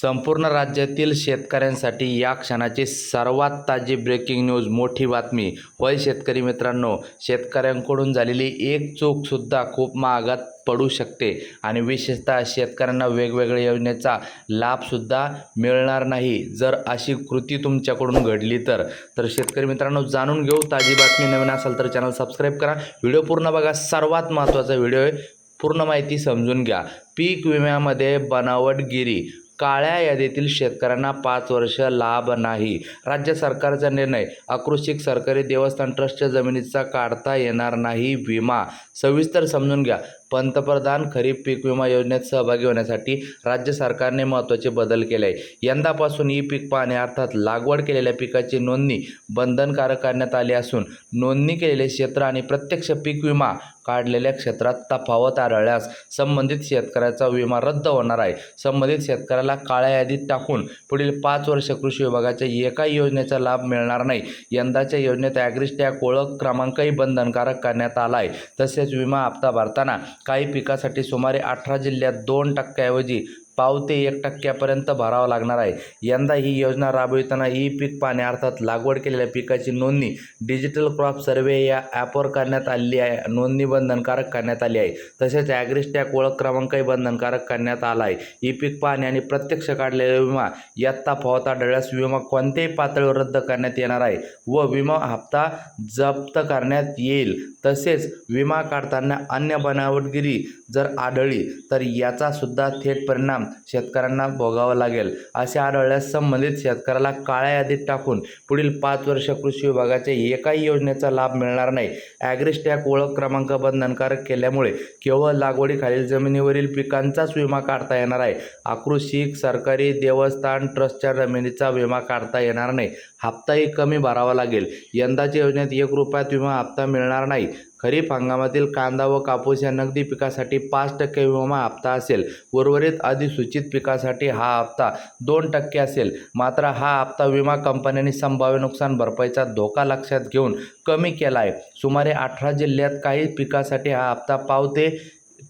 संपूर्ण राज्यातील शेतकऱ्यांसाठी या क्षणाची सर्वात ताजी ब्रेकिंग न्यूज मोठी बातमी. होय शेतकरी मित्रांनो शेतकऱ्यांकडून झालेली एक चूकसुद्धा खूप महागात पडू शकते आणि विशेषतः शेतकऱ्यांना वेगवेगळ्या योजनेचा लाभसुद्धा मिळणार नाही. जर अशी कृती तुमच्याकडून घडली तर तर शेतकरी मित्रांनो जाणून घेऊ ताजी बातमी नवीन असाल तर चॅनल सबस्क्राईब करा. व्हिडिओ पूर्ण बघा. सर्वात महत्त्वाचा व्हिडिओ आहे पूर्ण माहिती समजून घ्या. पीक विम्यामध्ये बनावटगिरी. काळ्या यादीतील शेतकऱ्यांना पाच वर्ष लाभ नाही. राज्य सरकारचा निर्णय आक्रोशिक सरकारी देवस्थान ट्रस्टच्या जमिनीचा काढता येणार नाही विमा. सविस्तर समजून घ्या. पंतप्रधान खरीप पीक विमा योजनेत सहभागी होण्यासाठी राज्य सरकारने महत्त्वाचे बदल केले. आहे यंदापासून ई पीक पाहणे अर्थात लागवड केलेल्या पिकाची नोंदणी बंधनकारक करण्यात आली असून नोंदणी केलेले क्षेत्र आणि प्रत्यक्ष पीक विमा काढलेल्या क्षेत्रात तफावत आढळल्यास संबंधित शेतकऱ्याचा विमा रद्द होणार आहे. संबंधित शेतकऱ्याला काळ्या यादीत टाकून पुढील पाच वर्ष कृषी विभागाच्या एकाही योजनेचा लाभ मिळणार नाही. यंदाच्या योजनेत ॲग्रिस्टॅग ओळख क्रमांकही बंधनकारक करण्यात आला आहे तसेच विमा हप्ता भरताना काही पिकासाठी सुमारे अठरा जिल्ह्यात दोन टक्क्याऐवजी पाव ते एक टक्क्यापर्यंत भरावं लागणार आहे. यंदा ही योजना राबविताना ई पीक पाणी अर्थात लागवड केलेल्या पिकाची नोंदणी डिजिटल क्रॉप सर्वे या ॲपवर करण्यात आली आहे. नोंदणी बंधनकारक करण्यात आली आहे. तसेच ॲग्रिस्टॅक ओळख क्रमांकही बंधनकारक करण्यात आला आहे. ई पीक पाणी आणि प्रत्यक्ष काढलेला विमा यत्ता तफावत आढळल्यास विमा कोणत्याही पातळीवर रद्द करण्यात येणार आहे व विमा हप्ता जप्त करण्यात येईल. तसेच विमा काढताना अन्य बनावटगिरी जर आढळली तर याचा सुद्धा थेट परिणाम शेतकऱ्यांना भोगावं लागेल. असे आढळल्यास संबंधित शेतकऱ्याला काळ्या यादीत टाकून पुढील पाच वर्ष कृषी विभागाच्या एकाही योजनेचा लाभ मिळणार नाही. ॲग्रिस्टॅक ओळख क्रमांक बंधनकारक केल्यामुळे केवळ लागवडीखालील जमिनीवरील पिकांचाच विमा काढता येणार आहे. आकृषिक सरकारी देवस्थान ट्रस्टच्या जमिनीचा विमा काढता येणार नाही. हप्ताही कमी भरावा लागेल. यंदाच्या योजनेत एक रुपयात विमा हप्ता मिळणार नाही. खरीप हंगामातील कांदा व कापूस या नगदी पिकासाठी पाच टक्के विमा हप्ता असेल. उर्वरित अधिसूचित पिकासाठी हा हप्ता दोन टक्के असेल. मात्र हा हप्ता विमा कंपन्यांनी संभाव्य नुकसान भरपाईचा धोका लक्षात घेऊन कमी केला आहे सुमारे अठरा जिल्ह्यात काही पिकासाठी हा हप्ता पावते.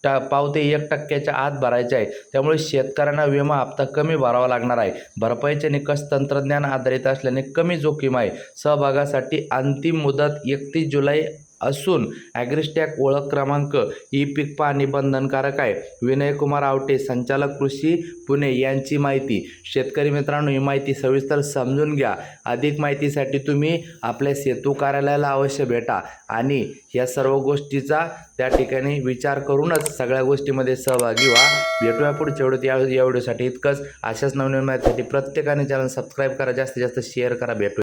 टा पावते एक टक्क्याच्या आत भरायचे आहे. त्यामुळे शेतकऱ्यांना विमा हप्ता कमी भरावा लागणार आहे. भरपाईचे निकष तंत्रज्ञान आधारित असल्याने कमी जोखीम आहे. सहभागासाठी अंतिम मुदत एकतीस जुलै असून ॲग्रिस्टॅक ओळख क्रमांक ई पीक पाहणी बंधनकारक आहे. विनयकुमार आवटे संचालक कृषी पुणे यांची माहिती. शेतकरी मित्रांनो ही माहिती सविस्तर समजून घ्या. अधिक माहितीसाठी तुम्ही आपल्या सेतू कार्यालयाला अवश्य भेटा आणि या सर्व गोष्टीचा त्या ठिकाणी विचार करूनच सगळ्या गोष्टीमध्ये सहभागी व्हा. भेटूया पुढच्या व्हिडिओत. या या व्हिडिओसाठी इतकंच. अशाच नवनवीन माहितीसाठी प्रत्येकाने चॅनल सबस्क्राईब करा. जास्तीत जास्त शेअर करा. भेटू